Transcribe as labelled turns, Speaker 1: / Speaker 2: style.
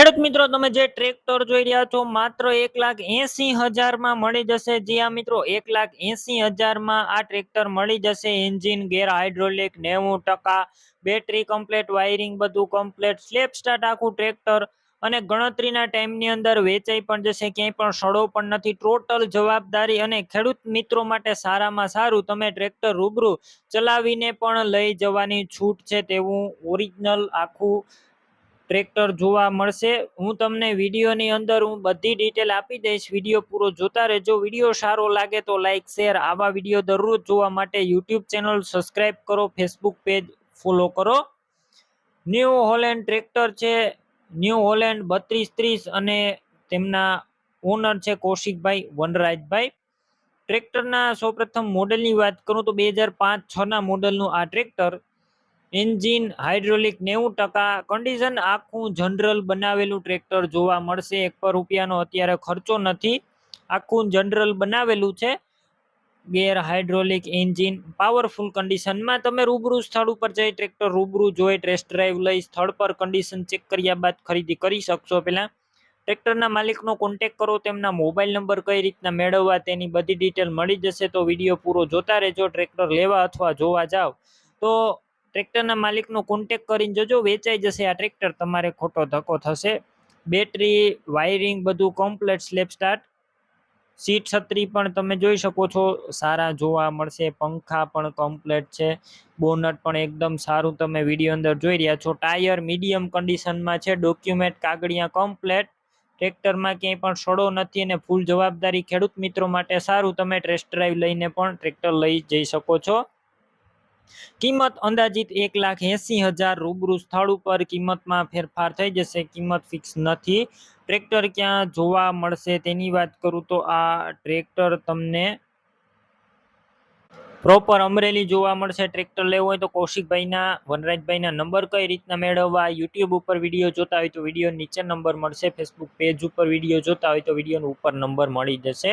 Speaker 1: ખેડૂત મિત્રો, તમે જે ટ્રેક્ટર જોઈ રહ્યા છો, માત્ર એક લાખ એસી હજારમાં મળી જશે. જી આ મિત્રો, એક લાખ એસી હજારમાં આ ટ્રેક્ટર મળી જશે. એન્જિન, ગેર હાઇડ્રોલિક, નેવું ટકા, બેટરી કમ્પ્લેટ, વાયરિંગ બધું કમ્પ્લેટ. સ્લેપ સ્ટાર્ટ આખું ટ્રેક્ટર અને ગણતરીના ટાઈમની અંદર વેચાઈ પણ જશે. ક્યાંય પણ સડો પણ નથી. ટોટલ જવાબદારી અને ખેડૂત મિત્રો માટે સારામાં સારું તમે ટ્રેક્ટર રૂબરૂ ચલાવીને પણ લઈ જવાની છૂટ છે તેવું ઓરિજિનલ આખું ટ્રેક્ટર જોવા મળશે. હું તમને વિડીયોની અંદર હું બધી ડિટેલ આપી દઈશ. વીડિયો પૂરો જોતા રહેજો. વીડિયો સારો લાગે તો લાઈક શેર આવા વીડિયો દરરોજ જોવા માટે યુટ્યુબ ચેનલ સબસ્ક્રાઈબ કરો ફેસબુક પેજ ફોલો કરો. ન્યૂ હોલેન્ડ ટ્રેક્ટર છે. ન્યૂ હોલેન્ડ બત્રીસ ત્રીસ અને તેમના ઓનર છે કૌશિકભાઈ વનરાજભાઈ. ટ્રેક્ટરના સૌપ્રથમ મોડેલની વાત કરું તો બે હજાર પાંચ છના મોડલનું આ ટ્રેક્ટર એન્જિન હાઇડ્રોલિક નેવું ટકા, કન્ડિશન આખું જનરલ બનાવેલું ટ્રેક્ટર જોવા મળશે. એક પર રૂપિયાનો અત્યારે ખર્ચો નથી. આખું જનરલ બનાવેલું છે. ગેર હાઇડ્રોલિક એન્જિન પાવરફુલ કન્ડિશનમાં તમે રૂબરૂ સ્થળ ઉપર જઈ ટ્રેક્ટર રૂબરૂ જોઈ, ટેસ્ટ ડ્રાઈવ લઈ સ્થળ પર કન્ડિશન ચેક કર્યા બાદ ખરીદી કરી શકશો. પહેલાં ટ્રેક્ટરના માલિકનો કોન્ટેક કરો, તેમના મોબાઈલ નંબર કઈ રીતના મેળવવા તેની બધી ડિટેલ મળી જશે. તો વીડિયો પૂરો જોતા રહેજો. ટ્રેક્ટર લેવા અથવા જોવા જાઓ તો ટ્રેક્ટરના માલિકનો કોન્ટેક કરીને જજો, વેચાઈ જશે આ ટ્રેક્ટર. તમારે ખોટો ધક્કો થશે. બેટરી વાયરિંગ બધું કમ્પ્લેટ સ્લેપ સ્ટાર્ટ સીટ છત્રી પણ તમે જોઈ શકો છો, સારા જોવા મળશે. પંખા પણ કમ્પ્લેટ છે. બોનટ પણ એકદમ સારું તમે વીડિયો અંદર જોઈ રહ્યા છો. ટાયર મીડિયમ કન્ડિશનમાં છે ડોક્યુમેન્ટ કાગળિયા કમ્પ્લેટ ટ્રેક્ટરમાં ક્યાંય પણ સડો નથી અને ફૂલ જવાબદારી ખેડૂત મિત્રો માટે સારું. તમે ટ્રેસ ડ્રાઈવ લઈને પણ ટ્રેક્ટર લઈ જઈ શકો છો. કિંમત અંદાજિત એક લાખ એંસી હજાર રૂબરૂ સ્થળ ઉપર કિંમતમાં ફેરફાર થઈ જશે. કિંમત ફિક્સ નથી. ટ્રેક્ટર ક્યાં જોવા મળશે તેની વાત કરું તો આ ટ્રેક્ટર તમને પ્રોપર અમરેલી જોવા મળશે. ટ્રેક્ટર લેવું હોય તો કૌશિકભાઈના, વનરાજભાઈના નંબર કઈ રીતના મેળવવા, યુટ્યુબ ઉપર વીડિયો જોતા હોય તો વીડિયો નીચે નંબર મળશે. ફેસબુક પેજ ઉપર વીડિયો જોતા હોય તો વિડીયોનો ઉપર નંબર મળી જશે.